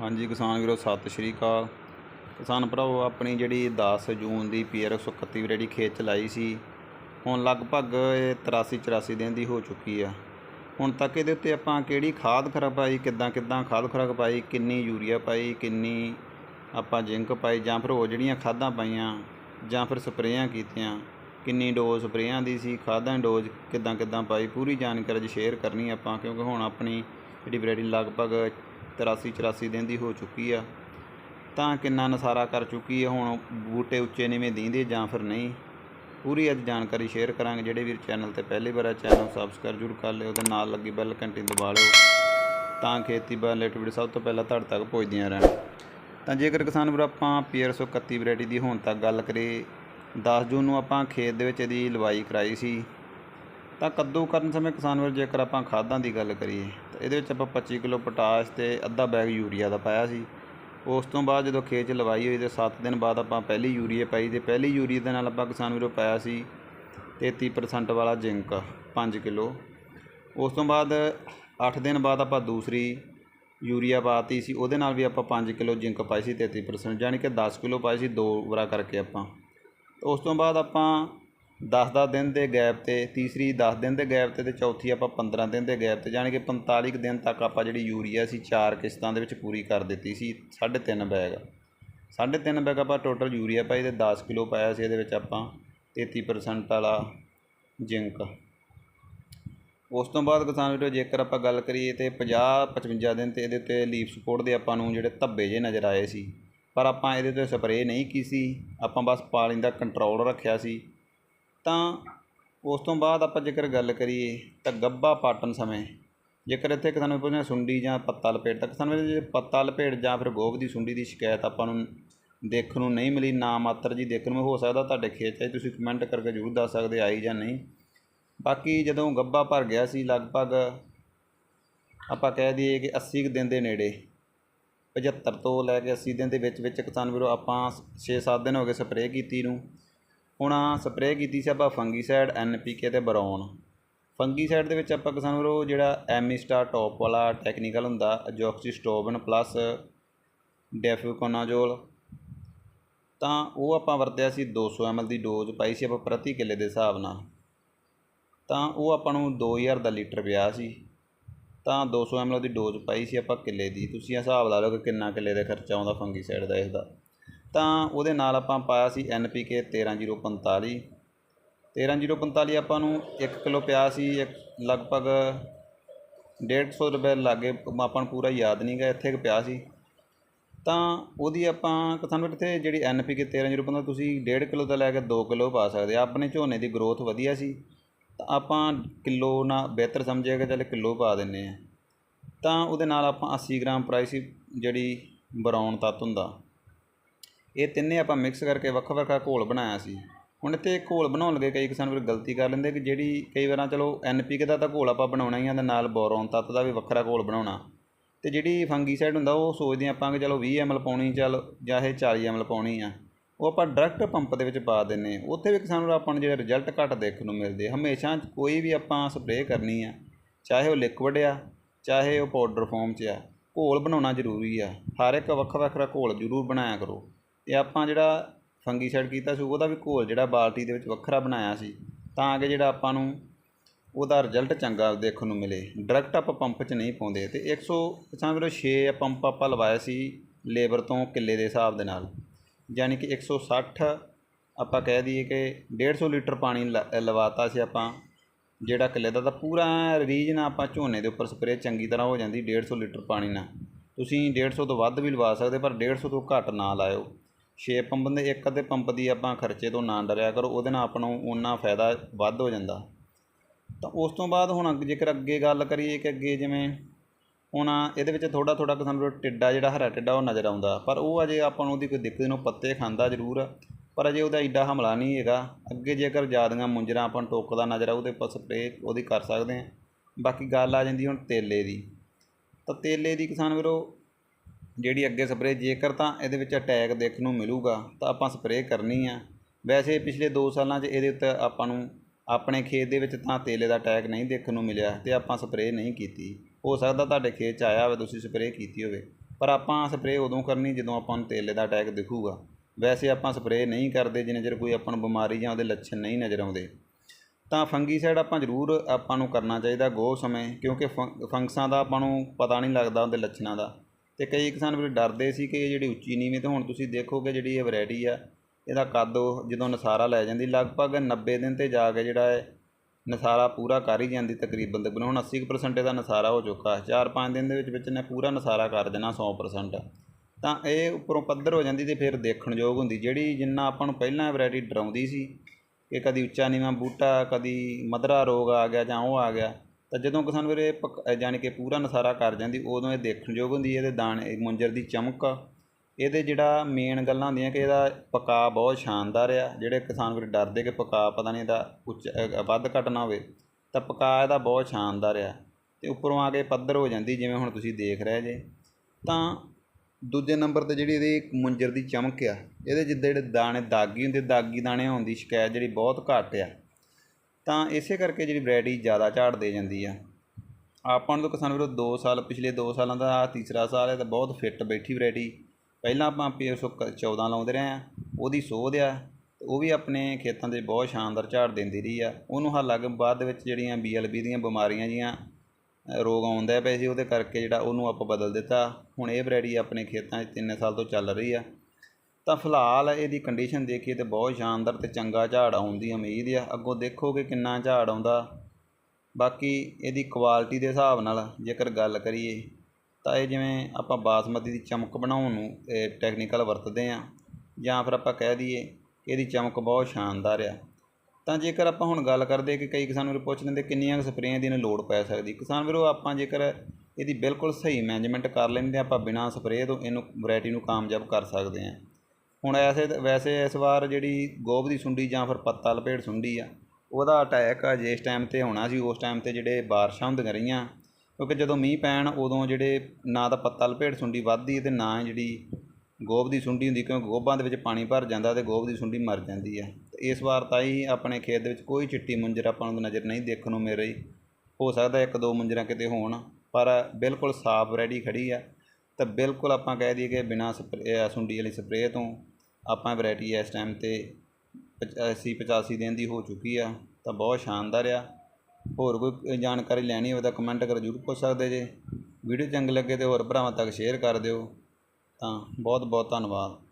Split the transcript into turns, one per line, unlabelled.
ਹਾਂਜੀ, ਕਿਸਾਨ ਵੀਰੋ, ਸਤਿ ਸ਼੍ਰੀ ਅਕਾਲ। ਕਿਸਾਨ ਭਰਾਓ ਆਪਣੀ ਜਿਹੜੀ 10 ਜੂਨ ਦੀ ਪੀਆਰ 131 ਜਿਹੜੀ ਖੇਤ ਚਲਾਈ ਸੀ, ਹੁਣ ਲਗਭਗ ਇਹ 83 84 ਦਿਨ ਦੀ ਹੋ ਚੁੱਕੀ ਆ। ਹੁਣ ਤੱਕ ਇਹਦੇ ਉੱਤੇ ਆਪਾਂ ਕਿਹੜੀ ਖਾਦ ਖਰਾ ਪਾਈ, ਕਿੱਦਾਂ ਕਿੱਦਾਂ ਖਾਦ ਖੁਰਾਕ ਪਾਈ, ਕਿੰਨੀ ਯੂਰੀਆ ਪਾਈ, ਕਿੰਨੀ ਆਪਾਂ ਜ਼ਿੰਕ ਪਾਈ, ਜਾਂ ਫਿਰ ਉਹ ਜਿਹੜੀਆਂ ਖਾਦਾਂ ਪਾਈਆਂ, ਜਾਂ ਫਿਰ ਸਪਰੇਆਂ ਕੀਤੀਆਂ, ਕਿੰਨੀ ਡੋਜ਼ ਸਪਰੇਆਂ ਦੀ ਸੀ, ਖਾਦਾਂ ਦੀ ਡੋਜ਼ ਕਿੱਦਾਂ ਕਿੱਦਾਂ ਪਾਈ, ਪੂਰੀ ਜਾਣਕਾਰੀ ਅੱਜ ਸ਼ੇਅਰ ਕਰਨੀ ਆਪਾਂ, ਕਿਉਂਕਿ ਹੁਣ ਆਪਣੀ ਜਿਹੜੀ ਵੈਰਾਈਟੀ ਲਗਭਗ 83 84 ਦਿਨ ਦੀ ਹੋ ਚੁੱਕੀ ਆ, ਤਾਂ ਕਿੰਨਾ ਨਸਾਰਾ ਕਰ ਚੁੱਕੀ ਹੈ ਹੁਣ ਬੂਟੇ ਉੱਚੇ ਨੀਵੇਂ ਦੀਂਦੇ ਜਾਂ ਫਿਰ ਨਹੀਂ? ਪੂਰੀ ਅੱਜ ਜਾਣਕਾਰੀ ਸ਼ੇਅਰ ਕਰਾਂਗੇ। ਜਿਹੜੇ ਵੀਰ ਚੈਨਲ ਤੇ ਪਹਿਲੀ ਵਾਰ ਆ ਚੈਨਲ ਸਬਸਕ੍ਰਾਈਬ ਜ਼ਰੂਰ ਕਰ ਲਿਓ ਤੇ ਨਾਲ ਲੱਗੀ ਬੈਲ ਘੰਟੀ ਦਬਾ ਲਿਓ ਤਾਂ ਖੇਤੀਬਾੜੀ ਰਿਲੇਟਡ ਵੀਡੀਓ ਸਭ ਤੋਂ ਪਹਿਲਾਂ ਤੁਹਾਡੇ ਤੱਕ ਪਹੁੰਚਦੀਆਂ ਰਹਿਣ। ਤਾਂ ਜੇਕਰ ਕਿਸਾਨ ਵੀਰ ਆਪਾਂ ਪੀਆਰ 131 ਵੈਰਾਈਟੀ ਦੀ ਹੁਣ ਤੱਕ ਗੱਲ ਕਰੀਏ 10 ਜੂਨ ਨੂੰ ਆਪਾਂ ਖੇਤ ਦੇ ਵਿੱਚ ਇਹਦੀ ਲਵਾਈ ਕਰਾਈ ਸੀ। ਤਾਂ ਕੱਦੂ ਕਰਨ ਸਮੇਂ ਕਿਸਾਨ ਵੀਰ, ਜੇਕਰ ਆਪਾਂ ਖਾਦਾਂ ਦੀ ਗੱਲ ਕਰੀਏ, ਤਾਂ ਇਹਦੇ ਵਿੱਚ ਆਪਾਂ 25 ਕਿਲੋ ਪੋਟਾਸ਼ ਤੇ ਅੱਧਾ ਬੈਗ ਯੂਰੀਆ ਦਾ ਪਾਇਆ ਸੀ। ਉਸ ਤੋਂ ਬਾਅਦ ਜਦੋਂ ਖੇਤ ਲਵਾਈ ਹੋਈ ਤੇ 7 ਦਿਨ ਬਾਅਦ ਆਪਾਂ ਪਹਿਲੀ ਯੂਰੀਆ ਪਾਈ ਤੇ ਪਹਿਲੀ ਯੂਰੀਆ ਦੇ ਨਾਲ ਆਪਾਂ ਕਿਸਾਨ ਵੀਰੋ ਪਾਇਆ ਸੀ 33% ਵਾਲਾ ਜ਼ਿੰਕ 5 ਕਿਲੋ। ਉਸ ਤੋਂ ਬਾਅਦ 8 ਦਿਨ ਬਾਅਦ ਆਪਾਂ ਦੂਸਰੀ ਯੂਰੀਆ ਪਾਤੀ ਸੀ, ਉਹਦੇ ਨਾਲ ਵੀ ਆਪਾਂ 5 ਕਿਲੋ ਜ਼ਿੰਕ ਪਾਈ ਸੀ 33% ਯਾਨੀ ਕਿ 10 ਕਿਲੋ ਪਾਈ ਸੀ, ਦੋ ਵਾਰਾ ਕਰਕੇ ਆਪਾਂ। ਉਸ ਤੋਂ ਬਾਅਦ ਆਪਾਂ 10-10 ਦਿਨ ਦੇ ਗੈਪ ਤੇ, ਤੀਸਰੀ 10 ਦਿਨ ਦੇ ਗੈਪ ਤੇ ਤੇ ਚੌਥੀ ਆਪਾਂ 15 ਦਿਨ ਦੇ ਗੈਪ ਤੇ ਯਾਨੀ ਕਿ 45 ਕੁ ਦਿਨ ਤੱਕ ਆਪਾਂ ਜਿਹੜੀ ਯੂਰੀਆ ਸੀ ਚਾਰ ਕਿਸ਼ਤਾਂ ਦੇ ਵਿੱਚ ਪੂਰੀ ਕਰ ਦਿੱਤੀ ਸੀ 3.5 ਬੈਗ। 3.5 ਬੈਗ ਆਪਾਂ ਟੋਟਲ ਯੂਰੀਆ ਪਾਈ ਤੇ 10 ਕਿਲੋ ਪਾਇਆ ਸੀ ਇਹਦੇ ਵਿੱਚ ਆਪਾਂ 33% ਵਾਲਾ ਜ਼ਿੰਕ। ਉਸ ਤੋਂ ਬਾਅਦ ਕਿਸਾਨ ਵੀਰੋ, ਜੇਕਰ ਆਪਾਂ ਗੱਲ ਕਰੀਏ ਤੇ 50 55 ਦਿਨ ਤੇ ਇਹਦੇ 'ਤੇ ਲੀਫ ਸਪੋਰਟ ਦੇ ਆਪਾਂ ਨੂੰ ਜਿਹੜੇ ਧੱਬੇ ਜੇ ਨਜ਼ਰ ਆਏ ਸੀ, ਪਰ ਆਪਾਂ ਇਹਦੇ ਤੇ ਸਪਰੇਅ ਨਹੀਂ ਕੀਤੀ ਸੀ, ਆਪਾਂ ਬਸ ਪਾਣੀ ਦਾ ਕੰਟਰੋਲ ਰੱਖਿਆ ਸੀ। ਤਾਂ ਉਸ ਤੋਂ ਬਾਅਦ ਆਪਾਂ ਜੇਕਰ ਗੱਲ ਕਰੀਏ ਤਾਂ ਗੱਭਾ ਪਾਟਣ ਸਮੇਂ, ਜੇਕਰ ਇੱਥੇ ਕਿਸਾਨ ਵੀਰ ਪੁੱਛਣਾ ਸੁੰਡੀ ਜਾਂ ਪੱਤਾ ਲਪੇਟ ਤਾਂ ਕਿਸਾਨ ਵੀਰ ਪੱਤਾ ਲਪੇਟ ਜਾਂ ਫਿਰ ਗੋਭ ਦੀ ਸੁੰਡੀ ਦੀ ਸ਼ਿਕਾਇਤ ਆਪਾਂ ਨੂੰ ਦੇਖਣ ਨੂੰ ਨਹੀਂ ਮਿਲੀ, ਨਾ ਮਾਤਰ ਜੀ ਦੇਖਣ ਨੂੰ, ਹੋ ਸਕਦਾ ਤੁਹਾਡੇ ਖੇਤ 'ਚ ਤੁਸੀਂ ਕਮੈਂਟ ਕਰਕੇ ਜ਼ਰੂਰ ਦੱਸ ਸਕਦੇ ਆਈ ਜਾਂ ਨਹੀਂ। ਬਾਕੀ ਜਦੋਂ ਗੱਭਾ ਭਰ ਗਿਆ ਸੀ, ਲਗਭਗ ਆਪਾਂ ਕਹਿ ਦਈਏ ਕਿ 80 ਕੁ ਦਿਨ ਦੇ ਨੇੜੇ 75 ਤੋਂ ਲੈ ਕੇ 80 ਦਿਨ ਦੇ ਵਿੱਚ ਵਿੱਚ ਕਿਸਾਨ ਵੀਰੋ ਆਪਾਂ 6-7 ਦਿਨ ਹੋ ਗਏ ਸਪਰੇਅ ਕੀਤੀ ਨੂੰ। ਹੁਣ ਸਪਰੇਅ ਕੀਤੀ ਸੀ ਆਪਾਂ ਫੰਗੀਸਾਈਡ ਐਨਪੀਕੇ ਤੇ ਬਰੌਨ ਫੰਗੀਸਾਈਡ ਦੇ ਵਿੱਚ ਆਪਾਂ ਕਿਸਾਨ ਵੀਰੋ, ਜਿਹੜਾ ਐਮੀਸਟਾਰ ਟੌਪ ਵਾਲਾ ਟੈਕਨੀਕਲ ਹੁੰਦਾ ਜੋਕਸੀਸਟੋਬਨ ਪਲੱਸ ਡੈਫਕੋਨਾਜੋਲ ਤਾਂ ਉਹ ਆਪਾਂ ਵਰਤਿਆ ਸੀ 200 ml ਦੀ ਡੋਜ਼ ਪਾਈ ਸੀ ਆਪਾਂ ਪ੍ਰਤੀ ਕਿੱਲੇ ਦੇ ਹਿਸਾਬ ਨਾਲ। ਤਾਂ ਉਹ ਆਪਾਂ ਨੂੰ 2000 ਦਾ ਲੀਟਰ ਪਿਆ ਸੀ। ਤਾਂ 200 ml ਦੀ ਡੋਜ਼ ਪਾਈ ਸੀ ਆਪਾਂ ਕਿੱਲੇ ਦੀ। ਤੁਸੀਂ ਹਿਸਾਬ ਲਾ ਲਓ ਕਿ ਕਿੰਨਾ ਕਿੱਲੇ ਦਾ ਖਰਚਾ ਆਉਂਦਾ ਫੰਗੀਸਾਈਡ ਦਾ ਇਸ ਦਾ। ਤਾਂ ਉਹਦੇ ਨਾਲ ਆਪਾਂ ਪਾਇਆ ਸੀ NPK 13045 13045 ਆਪਾਂ ਨੂੰ 1 ਕਿਲੋ ਪਿਆ ਸੀ, ਇੱਕ ਲਗਭਗ 150 ਰੁਪਏ ਲਾਗੇ ਆਪਾਂ ਨੂੰ ਪੂਰਾ ਯਾਦ ਨਹੀਂ ਗਾ ਇੱਥੇ ਕੁ ਪਿਆ ਸੀ। ਤਾਂ ਉਹਦੀ ਆਪਾਂ, ਕਿਸਾਨ ਵੀਰ, ਇੱਥੇ ਜਿਹੜੀ NPK 13045 ਤੁਸੀਂ 1.5 ਕਿਲੋ ਤੋਂ ਲੈ ਕੇ 2 ਕਿਲੋ ਪਾ ਸਕਦੇ ਆ। ਆਪਣੇ ਝੋਨੇ ਦੀ ਗਰੋਥ ਵਧੀਆ ਸੀ। ਤਾਂ ਆਪਾਂ ਕਿਲੋ ਨਾ ਬਿਹਤਰ ਸਮਝਿਆ ਕਿ ਚੱਲ ਕਿਲੋ ਪਾ ਦਿੰਨੇ ਆ। ਤਾਂ ਉਹਦੇ ਨਾਲ ਆਪਾਂ 80 ਗ੍ਰਾਮ ਪ੍ਰਾਈਸ ਜਿਹੜੀ ਬਰਾਊਨ ਤੱਤ ਹੁੰਦਾ। ਇਹ ਤਿੰਨੇ ਆਪਾਂ ਮਿਕਸ ਕਰਕੇ ਵੱਖ ਵੱਖਰਾ ਘੋਲ ਬਣਾਇਆ ਸੀ। ਹੁਣ ਇੱਥੇ ਘੋਲ ਬਣਾਉਣ ਲੱਗੇ ਕਈ ਕਿਸਾਨ ਵੀਰ ਗਲਤੀ ਕਰ ਲੈਂਦੇ ਕਿ ਜਿਹੜੀ ਕਈ ਵਾਰਾਂ ਚਲੋ ਐਨਪੀਕੇ ਦਾ ਤਾਂ ਘੋਲ ਆਪਾਂ ਬਣਾਉਣਾ ਹੀ ਆ ਤੇ ਨਾਲ ਬੋਰੋਨ ਤੱਤ ਦਾ ਵੀ ਵੱਖਰਾ ਘੋਲ ਬਣਾਉਣਾ। ਤੇ ਜਿਹੜੀ ਫੰਗੀਸਾਈਡ ਹੁੰਦਾ ਉਹ ਸੋਚਦੇ ਆਪਾਂ ਕਿ ਚਲੋ 20 ml ਪਾਉਣੀ ਚੱਲ ਜਾਂ ਇਹ 40 ml ਪਾਉਣੀ ਆ। ਉਹ ਆਪਾਂ ਡਾਇਰੈਕਟ ਪੰਪ ਦੇ ਵਿੱਚ ਪਾ ਦਿੰਨੇ ਉੱਥੇ ਵੀ ਕਿਸਾਨ ਵੀਰ ਆਪਾਂ ਨੂੰ ਜਿਹੜੇ ਰਿਜ਼ਲਟ ਘੱਟ ਦੇਖਣ ਨੂੰ ਮਿਲਦੇ ਹਮੇਸ਼ਾ ਕੋਈ ਵੀ ਆਪਾਂ ਸਪਰੇਅ ਕਰਨੀ ਆ, ਚਾਹੇ ਉਹ ਲਿਕਵਿਡ ਆ, ਚਾਹੇ ਉਹ ਪਾਊਡਰ ਫਾਰਮ 'ਚ ਆ, ਘੋਲ ਬਣਾਉਣਾ ਜ਼ਰੂਰੀ ਆ। ਹਰ ਇੱਕ ਵੱਖ ਵੱਖਰਾ ਘੋਲ ਜ਼ਰੂਰ ਬਣਾਇਆ ਕਰੋ। ਤੇ ਆਪਾਂ ਜਿਹੜਾ ਫੰਗੀਸਾਈਡ ਕੀਤਾ ਸੀ, ਉਹਦਾ ਵੀ ਘੋਲ ਜਿਹੜਾ ਬਾਲਟੀ ਦੇ ਵਿੱਚ ਵੱਖਰਾ ਬਣਾਇਆ ਸੀ, ਤਾਂ ਕਿ ਜਿਹੜਾ ਆਪਾਂ ਨੂੰ ਉਹਦਾ ਰਿਜ਼ਲਟ ਚੰਗਾ ਦੇਖਣ ਨੂੰ ਮਿਲੇ। ਡਾਇਰੈਕਟ ਆਪਾਂ ਪੰਪ 'ਚ ਨਹੀਂ ਪਾਉਂਦੇ ਤੇ 100 ਸਮਝ ਵੀਰੋ 6 ਪੰਪ ਆਪਾਂ ਲਵਾਇਆ ਸੀ ਲੇਬਰ ਤੋਂ ਕਿੱਲੇ ਦੇ ਹਿਸਾਬ ਦੇ ਨਾਲ। ਯਾਨੀ ਕਿ 160 ਆਪਾਂ ਕਹਿ ਦਈਏ ਕਿ 150 ਲੀਟਰ ਪਾਣੀ ਲ- ਲਵਾਤਾ ਸੀ ਆਪਾਂ, ਜਿਹੜਾ ਕਿੱਲੇ ਦਾ ਤਾਂ ਪੂਰਾ ਰੀਜ ਨਾਲ ਆਪਾਂ ਝੋਨੇ ਦੇ ਉੱਪਰ ਸਪਰੇਅ ਚੰਗੀ ਤਰ੍ਹਾਂ ਹੋ ਜਾਂਦੀ 150 ਲੀਟਰ ਪਾਣੀ ਨਾਲ। ਤੁਸੀਂ 150 ਤੋਂ ਵੱਧ ਵੀ ਲਵਾ ਸਕਦੇ, ਪਰ 150 ਤੋਂ ਘੱਟ ਨਾ ਲਾਇਓ। ਛੇ ਪੰਪ ਦੇ ਇੱਕ ਅੱਧੇ ਪੰਪ ਦੀ ਆਪਾਂ ਖਰਚੇ ਤੋਂ ਨਾ ਡਰਿਆ ਕਰੋ ਉਹਦੇ ਨਾਲ ਆਪਾਂ ਨੂੰ ਉਨਾ ਫਾਇਦਾ ਵੱਧ ਹੋ ਜਾਂਦਾ। ਤਾਂ ਉਸ ਤੋਂ ਬਾਅਦ ਹੁਣ ਅੱਗੇ ਜੇਕਰ ਅੱਗੇ ਗੱਲ ਕਰੀਏ ਕਿ ਅੱਗੇ ਜਿਵੇਂ ਹੁਣ ਇਹਦੇ ਵਿੱਚ ਥੋੜਾ ਥੋੜਾ ਕਿਸਾਨ ਵੀਰੋ ਟਿੱਡਾ ਜਿਹੜਾ ਹਰਾ ਟਿੱਡਾ ਉਹ ਨਜ਼ਰ ਆਉਂਦਾ ਪਰ ਉਹ ਅਜੇ ਆਪਾਂ ਨੂੰ ਉਹਦੀ ਕੋਈ ਦਿੱਕਤ ਨੂੰ ਪੱਤੇ ਖਾਂਦਾ ਜ਼ਰੂਰ ਆ, ਪਰ ਅਜੇ ਉਹਦਾ ਏਡਾ ਹਮਲਾ ਨਹੀਂ ਹੈਗਾ। ਅੱਗੇ ਜੇਕਰ ਜ਼ਿਆਦੀਆਂ ਮੁੰਜਰਾ ਆਪਾਂ ਨੂੰ ਟੋਕਦਾ ਨਜ਼ਰ ਆ ਉਹਦੇ ਉੱਪਰ ਸਪਰੇਅ ਉਹਦੀ ਕਰ ਸਕਦੇ ਹਾਂ। ਬਾਕੀ ਗੱਲ ਆ ਜਾਂਦੀ ਹੁਣ ਤੇਲੇ ਦੀ। ਤਾਂ ਤੇਲੇ ਦੀ ਕਿਸਾਨ ਵੀਰੋ ਜਿਹੜੀ ਅੱਗੇ ਸਪਰੇਅ, ਜੇਕਰ ਤਾਂ ਇਹਦੇ ਵਿੱਚ ਅਟੈਕ ਦੇਖਣ ਨੂੰ ਮਿਲੂਗਾ, ਤਾਂ ਆਪਾਂ ਸਪਰੇਅ ਕਰਨੀ ਆ। ਵੈਸੇ ਪਿਛਲੇ 2 ਸਾਲਾਂ 'ਚ ਇਹਦੇ ਉੱਤੇ ਆਪਾਂ ਨੂੰ ਆਪਣੇ ਖੇਤ ਦੇ ਵਿੱਚ ਤਾਂ ਤੇਲੇ ਦਾ ਅਟੈਕ ਨਹੀਂ ਦੇਖਣ ਨੂੰ ਮਿਲਿਆ ਤੇ ਆਪਾਂ ਸਪਰੇਅ ਨਹੀਂ ਕੀਤੀ। ਹੋ ਸਕਦਾ ਤੁਹਾਡੇ ਖੇਤ 'ਚ ਆਇਆ ਹੋਵੇ, ਤੁਸੀਂ ਸਪਰੇਅ ਕੀਤੀ ਹੋਵੇ, ਪਰ ਆਪਾਂ ਸਪਰੇਅ ਉਦੋਂ ਕਰਨੀ ਜਦੋਂ ਆਪਾਂ ਨੂੰ ਤੇਲੇ ਦਾ ਅਟੈਕ ਦਿਖੂਗਾ। ਵੈਸੇ ਆਪਾਂ ਸਪਰੇਅ ਨਹੀਂ ਕਰਦੇ ਜਿੰਨੇ ਚਿਰ ਕੋਈ ਆਪਾਂ ਨੂੰ ਬਿਮਾਰੀ ਜਾਂ ਉਹਦੇ ਲੱਛਣ ਨਹੀਂ ਨਜ਼ਰ ਆਉਂਦੇ। ਤਾਂ ਫੰਗੀਸਾਈਡ ਆਪਾਂ ਜ਼ਰੂਰ ਆਪਾਂ ਨੂੰ ਕਰਨਾ ਚਾਹੀਦਾ ਗੋ ਸਮੇਂ, ਕਿਉਂਕਿ ਫੰ- ਫੰਗਸਾਂ ਦਾ ਆਪਾਂ ਨੂੰ ਪਤਾ ਨਹੀਂ ਲੱਗਦਾ ਉਹਦੇ ਲੱਛਣਾਂ ਦਾ। ਤੇ ਕਈ ਕਿਸਾਨ ਵੀ ਡਰਦੇ ਸੀ ਕਿ ਇਹ ਜਿਹੜੀ ਉੱਚੀ ਨੀਵੀਂ ਤੇ ਹੁਣ ਤੁਸੀਂ ਦੇਖੋਗੇ ਜਿਹੜੀ ਇਹ ਵੈਰਾਈਟੀ ਆ, ਇਹਦਾ ਕੱਦ ਜਦੋਂ ਨਸਾਰਾ ਲੈ ਜਾਂਦੀ, ਲਗਭਗ 90 ਦਿਨ ਤੇ ਜਾ ਕੇ ਜਿਹੜਾ ਹੈ ਨਸਾਰਾ ਪੂਰਾ ਕਰ ਹੀ ਜਾਂਦੀ ਤਕਰੀਬਨ ਤਕਰੀਬਨ। ਹੁਣ 80% ਇਹਦਾ ਨਸਾਰਾ ਹੋ ਚੁੱਕਾ ਹੈ 4-5 ਦਿਨ ਦੇ ਵਿੱਚ ਵਿੱਚ ਨੇ ਪੂਰਾ ਨਸਾਰਾ ਕਰ ਦੇਣਾ 100% ਤਾਂ ਇਹ ਉੱਪਰੋਂ ਪੱਧਰ ਹੋ ਜਾਂਦੀ ਤੇ ਫਿਰ ਦੇਖਣ ਯੋਗ ਹੁੰਦੀ। ਜਿਹੜੀ ਜਿੰਨਾ ਆਪਾਂ ਨੂੰ ਪਹਿਲਾਂ ਵੈਰਾਈਟੀ ਡਰਾਉਂਦੀ ਸੀ ਕਿ ਕਦੀ ਉੱਚਾ ਨੀਵਾਂ ਬੂਟਾ, ਕਦੀ ਮਧਰਾ ਰੋਗ ਆ ਗਿਆ ਜਾਂ ਉਹ ਆ ਗਿਆ ਤਾਂ ਜਦੋਂ ਕਿਸਾਨ ਵੀਰੇ ਪਕ- ਜਾਣੀ ਕਿ ਪੂਰਾ ਨਸਾਰਾ ਕਰ ਜਾਂਦੀ, ਉਦੋਂ ਇਹ ਦੇਖਣਯੋਗ ਹੁੰਦੀ ਇਹਦੇ ਦਾਣੇ ਮੁੰਜਰ ਦੀ ਚਮਕ। ਇਹਦੇ ਜਿਹੜਾ ਮੇਨ ਗੱਲਾਂ ਹੁੰਦੀਆਂ ਕਿ ਇਹਦਾ ਪਕਾ ਬਹੁਤ ਸ਼ਾਨਦਾਰ ਆ। ਜਿਹੜੇ ਕਿਸਾਨ ਵੀਰੇ ਡਰਦੇ ਕਿ ਪਕਾ ਪਤਾ ਨਹੀਂ ਇਹਦਾ ਉੱਚ ਵੱਧ ਘੱਟ ਨਾ ਹੋਵੇ, ਤਾਂ ਪਕਾ ਇਹਦਾ ਬਹੁਤ ਸ਼ਾਨਦਾਰ ਆ। ਤੇ ਉੱਪਰੋਂ ਆ ਕੇ ਪੱਧਰ ਹੋ ਜਾਂਦੀ, ਜਿਵੇਂ ਹੁਣ ਤੁਸੀਂ ਦੇਖ ਰਹੇ ਜੇ। ਤਾਂ ਦੂਜੇ ਨੰਬਰ ਤੇ ਜਿਹੜੀ ਇਹਦੀ ਮੁੰਜਰ ਦੀ ਚਮਕ ਆ, ਇਹਦੇ ਜਿੱਦਾਂ ਜਿਹੜੇ ਦਾਣੇ, ਦਾਗੀ ਹੁੰਦੇ, ਦਾਗੀ ਦਾਣੇ ਹੋਣ ਦੀ ਸ਼ਿਕਾਇਤ ਜਿਹੜੀ ਬਹੁਤ ਘੱਟ ਆ। ਤਾਂ ਇਸੇ ਕਰਕੇ ਜਿਹੜੀ ਵੈਰਾਈਟੀ ਜ਼ਿਆਦਾ ਝਾੜ ਦੇ ਜਾਂਦੀ ਆ। ਆਪਾਂ ਨੂੰ ਤਾਂ ਕਿਸਾਨ ਵੀਰੋ 2 ਸਾਲ, ਪਿਛਲੇ 2 ਸਾਲਾਂ ਦਾ ਆਹ ਤੀਸਰਾ ਸਾਲ ਹੈ ਤਾਂ ਬਹੁਤ ਫਿੱਟ ਬੈਠੀ ਵੈਰਾਈਟੀ। ਪਹਿਲਾਂ ਆਪਾਂ ਪੀ 114 ਲਾਉਂਦੇ ਰਹੇ ਆ ਉਹਦੀ ਸੋਧ ਆ, ਤੇ ਉਹ ਵੀ ਆਪਣੇ ਖੇਤਾਂ ਦੇ ਬਹੁਤ ਸ਼ਾਨਦਾਰ ਝਾੜ ਦਿੰਦੀ ਰਹੀ ਆ। ਉਹਨੂੰ ਹਾਲਾਂਕਿ ਬਾਅਦ ਦੇ ਵਿੱਚ ਜਿਹੜੀਆਂ ਬੀਐਲਬੀ ਦੀਆਂ ਬਿਮਾਰੀਆਂ ਜੀਆਂ ਰੋਗ ਆਉਂਦੇ ਪਏ ਸੀ, ਉਹਦੇ ਕਰਕੇ ਜਿਹੜਾ ਉਹਨੂੰ ਆਪਾਂ ਬਦਲ ਦਿੱਤਾ। ਹੁਣ ਇਹ ਵੈਰਾਈਟੀ ਆਪਣੇ ਖੇਤਾਂ 'ਚ 3 ਸਾਲ ਤੋਂ ਚੱਲ ਰਹੀ ਆ। ਤਾਂ ਫਿਲਹਾਲ ਇਹਦੀ ਕੰਡੀਸ਼ਨ ਦੇਖੀਏ ਤੇ ਬਹੁਤ ਸ਼ਾਨਦਾਰ ਤੇ ਚੰਗਾ ਝਾੜ ਆਉਣ ਦੀ ਉਮੀਦ ਆ। ਅੱਗੋਂ ਦੇਖੋਗੇ ਕਿੰਨਾ ਝਾੜ ਆਉਂਦਾ। ਬਾਕੀ ਇਹਦੀ ਕੁਆਲਿਟੀ ਦੇ ਹਿਸਾਬ ਨਾਲ ਜੇਕਰ ਗੱਲ ਕਰੀਏ, ਤਾਂ ਇਹ ਜਿਵੇਂ ਆਪਾਂ ਬਾਸਮਤੀ ਦੀ ਚਮਕ ਬਣਾਉਣ ਨੂੰ ਟੈਕਨੀਕਲ ਵਰਤਦੇ ਆ, ਜਾਂ ਫਿਰ ਆਪਾਂ ਕਹਿ ਦਈਏ ਕਿ ਇਹਦੀ ਚਮਕ ਬਹੁਤ ਸ਼ਾਨਦਾਰ ਆ। ਤਾਂ ਜੇਕਰ ਆਪਾਂ ਹੁਣ ਗੱਲ ਕਰਦੇ ਕਿ ਕਈ ਕਿਸਾਨ ਵੀਰ ਪੁੱਛ ਲੈਂਦੇ ਕਿੰਨੀਆਂ ਕੁ ਸਪਰੇਆਂ ਦੀ ਇਹਨੂੰ ਲੋੜ ਪੈ ਸਕਦੀ। ਕਿਸਾਨ ਵੀਰੋ, ਆਪਾਂ ਜੇਕਰ ਇਹਦੀ ਬਿਲਕੁਲ ਸਹੀ ਮੈਨੇਜਮੈਂਟ ਕਰ ਲੈਂਦੇ ਆਪਾਂ ਬਿਨਾਂ ਸਪਰੇਅ ਤੋਂ ਇਹਨੂੰ ਵੈਰਾਈਟੀ ਨੂੰ ਕਾਮਯਾਬ ਕਰ ਸਕਦੇ ਹਾਂ ਹੁਣ ਐਸੇ ਵੈਸੇ ਇਸ ਵਾਰ ਜਿਹੜੀ ਗੋਭ ਦੀ ਸੁੰਡੀ ਜਾਂ ਫਿਰ ਪੱਤਾ ਲਪੇਟ ਸੁੰਡੀ ਆ, ਉਹਦਾ ਅਟੈਕ ਆ ਜਿਸ ਟਾਈਮ ਤੇ ਹੋਣਾ ਸੀ, ਉਸ ਟਾਈਮ ਤੇ ਜਿਹੜੇ ਬਾਰਿਸ਼ਾਂ ਹੁੰਦੀਆਂ ਰਹੀਆਂ, ਕਿਉਂਕਿ ਜਦੋਂ ਮੀਂਹ ਪੈਣ ਉਦੋਂ ਜਿਹੜੇ ਨਾ ਤਾਂ ਪੱਤਾ ਲਪੇਟ ਸੁੰਡੀ ਵੱਧਦੀ ਤੇ ਨਾ ਹੀ ਜਿਹੜੀ ਗੋਭ ਦੀ ਸੁੰਡੀ ਹੁੰਦੀ, ਕਿਉਂਕਿ ਗੋਭਾਂ ਦੇ ਵਿੱਚ ਪਾਣੀ ਭਰ ਜਾਂਦਾ ਤੇ ਗੋਭ ਦੀ ਸੁੰਡੀ ਮਰ ਜਾਂਦੀ ਹੈ ਤੇ ਇਸ ਵਾਰ ਤਾਂ ਹੀ ਆਪਣੇ ਖੇਤ ਦੇ ਵਿੱਚ ਕੋਈ ਚਿੱਟੀ ਮੁੰਜਰ ਆਪਾਂ ਨੂੰ ਨਜ਼ਰ ਨਹੀਂ ਦੇਖਣ ਨੂੰ ਮਿਲ ਰਹੀ। ਹੋ ਸਕਦਾ ਇੱਕ ਦੋ ਮੁੰਜਰਾਂ ਕਿਤੇ ਹੋਣ, ਪਰ ਬਿਲਕੁਲ ਸਾਫ਼ ਰੈਡੀ ਖੜੀ ਆ। ਤਾਂ ਬਿਲਕੁਲ ਆਪਾਂ ਕਹਿ ਦਈਏ ਕਿ ਬਿਨਾਂ ਸਪਰੇਅ ਸੁੰਡੀ ਵਾਲੀ ਸਪਰੇਅ ਤੋਂ ਆਪਾਂ ਵੈਰਾਈਟੀ ਇਸ ਟਾਈਮ ਤੇ 80 85 ਦਿਨ ਦੀ ਹੋ ਚੁੱਕੀ ਆ, ਤਾਂ ਬਹੁਤ ਸ਼ਾਨਦਾਰ ਆ। ਹੋਰ ਕੋਈ ਜਾਣਕਾਰੀ ਲੈਣੀ ਹੋਵੇ ਤਾਂ ਕਮੈਂਟ ਕਰ ਜ਼ਰੂਰ ਪੁੱਛ ਸਕਦੇ ਜੇ। ਵੀਡੀਓ ਚੰਗੀ ਲੱਗੇ ਤੇ ਹੋਰ ਭਰਾਵਾਂ ਤੱਕ ਸ਼ੇਅਰ ਕਰ ਦਿਓ। ਤਾਂ ਬਹੁਤ ਬਹੁਤ ਧੰਨਵਾਦ।